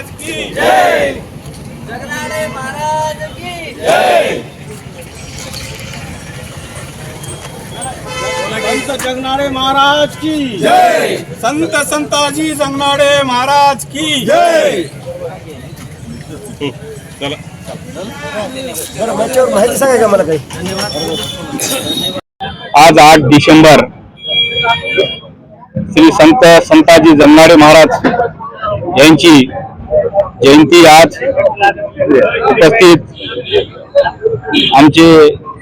महाराज की जय। जगनाडे महाराज की संत जगनाडे महाराज की जय। संत संताजी जगनाडे महाराज की जय। बरं माझ्यावर माहिती सांगा का मला काही? आज आठ डिसेंबर श्री संत संताजी जमनाडे महाराज यांची जयंती आज उपस्थित आमचे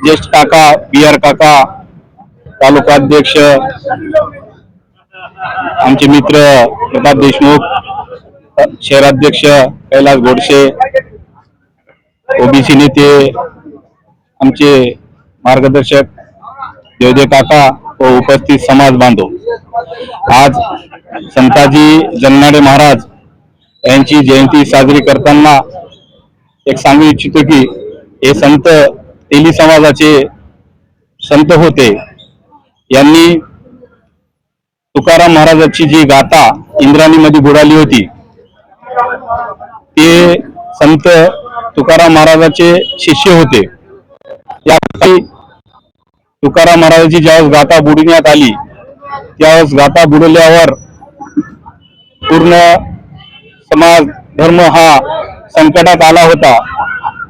ज्येष्ठ काका बी आर काका तालुकाध्यक्ष आमचे मित्र प्रताप देशमुख शहराध्यक्ष कैलास गोडसे ओबीसी नेते आमचे मार्गदर्शक देवदेव काका व उपस्थित समाज बांधव. आज संताजी जन्नाडे महाराज यांची जयंती साजरी करताना एक सांगू इच्छितो की हे संत तेली समाजाचे संत होते. यांनी तुकाराम महाराजांची जी गाथा इंद्राणीमध्ये बुडाली होती ते संत तुकाराम महाराजाचे शिष्य होते. यासाठी तुकाराम महाराजांची ज्यावेळेस गाथा बुडविण्यात आली त्यावेळेस गाथा बुडवल्यावर पूर्ण समाज धर्म हा संकटात आला होता.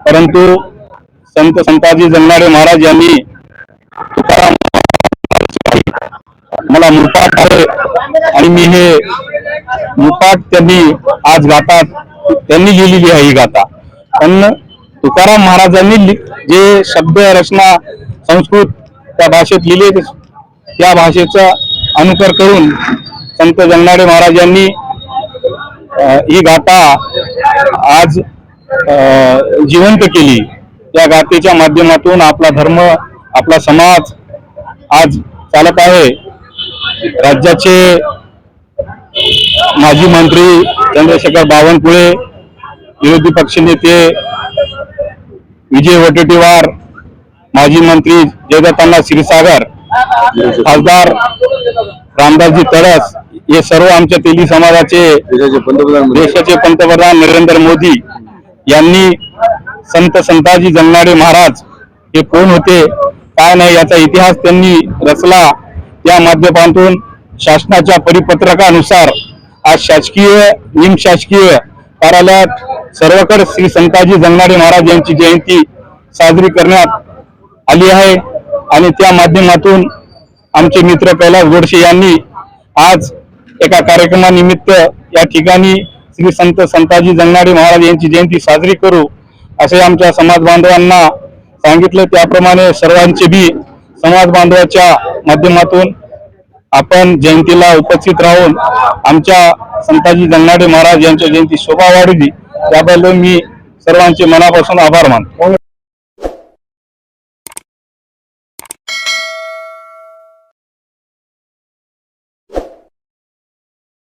परंतु संत संताजी जगणारे महाराज यांनी तुकाराम मला मुपाट आहे आणि मी हे मुपाट त्यांनी आज गातात त्यांनी लिहिलेली आहे ही गाथा. पण तुकाराम महाराजांनी जे शब्द रचना संस्कृत त्या भाषेत लिहिले त्या भाषेचा अनुकर करून संत जगणारे महाराज यांनी ही गाथा आज अं, जिवंत केली. या गाथेच्या माध्यमातून आपला धर्म आपला समाज आज चालत आहे. राज्याचे माजी मंत्री चंद्रशेखर बावनकुळे विरोधी पक्षनेते विजय वडेट्टीवार माजी मंत्री जयदत्तांना क्षीरसागर खासदार रामदासजी तडस हे सर्व आमच्या तेली समाजाचे देशाचे पंतप्रधान नरेंद्र मोदी यांनी संत संताजी जगनाडे महाराज हे कोण होते काय नाही याचा इतिहास त्यांनी रचला. या माध्यमातून शासनाच्या परिपत्रकानुसार आज शासकीय निमशासकीय कार्यालयात सर्वकडे श्री संताजी जगनाडे महाराज यांची जयंती साजरी करण्यात आली आहे. आणि त्या माध्यमातून आमचे मित्र कैलास गोडसे यांनी आज एका कार्यक्रमानिमित्त या ठिकाणी श्री संत संताजी जगनाडे महाराज यांची जयंती साजरी करू असे आमच्या समाज बांधवांना सांगितलं. त्याप्रमाणे सर्वांचे बी समाज बांधवाच्या माध्यमातून आपण जयंतीला उपस्थित राहून आमच्या संताजी जगनाडे महाराज यांच्या जयंती शोभा वाढवली त्याबद्दल मी सर्वांचे मनापासून आभार मानतो.